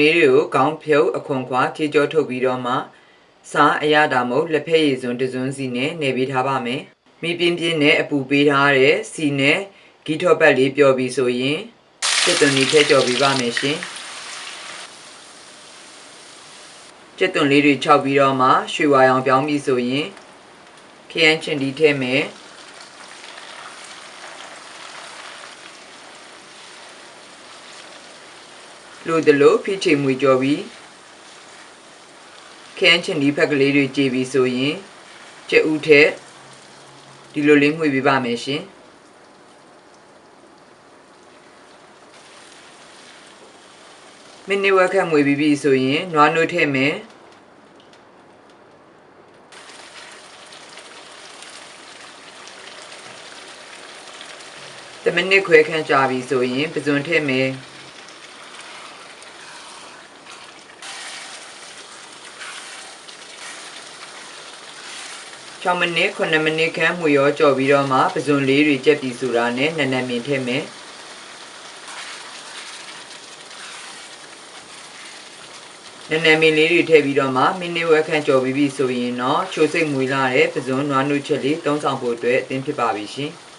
လေးတွေကိုခေါင်းဖြုတ်အခွန်ခွာခြေကြောထုတ်ပြီးတော့မှစားအရတာမဟုတ်လက်ဖက်ရည်စွန်းတစ်စွန်းစီနဲ့နေပေးထားပါမယ်မိပြင်းပြင်းနဲ့အပူပေးထားတဲ့စီနဲ့ဂီထောပတ်လေးပျော်ပြီးဆိုရင်ကျက်သွန်လေးထည့်ကြော်ပေးပါမယ်ရှင်ကျက်သွန်လေးတွေခြောက်ပြီးတော့မှရွှေဝါရောင်ပြောင်းပြီးဆိုရင်ခရမ်းချင်ဒီထည့်မယ် လိုတလို့ဖိချိန်မွေကြော်ပြီးခန်းချင်ဒီဖက်ကလေးတွေကြည်ပြီးဆိုရင်ကျက်ဥထက်ဒီလိုလေးငွေပေးပါမယ်ရှင်မိနစ်ဝက်ခန့်မွေပြီးပြီဆိုရင်နွားနို့ထည့်မယ်တမိနစ်ခွဲခန့်ကြာပြီဆိုရင်ပဇွန်ထည့်မယ် 6မိနစ်9မိနစ်ခန့်မှုရောကြော်ပြီးတော့မှပဇွန်လေးတွေကြက်ပြီးဆိုတာနဲ့နက်နက်မင်ထည့်မယ်နက်နက်မင်လေးတွေထည့်ပြီးတော့မှမိနစ်ဝက်ခန့်ကြော်ပြီးပြီဆိုရင်တော့ချိုစိတ်မွေလာတဲ့ပဇွန်နွားနုချက်လေးသုံးဆောင်ဖို့အတွက်အသင့်ဖြစ်ပါပြီရှင်။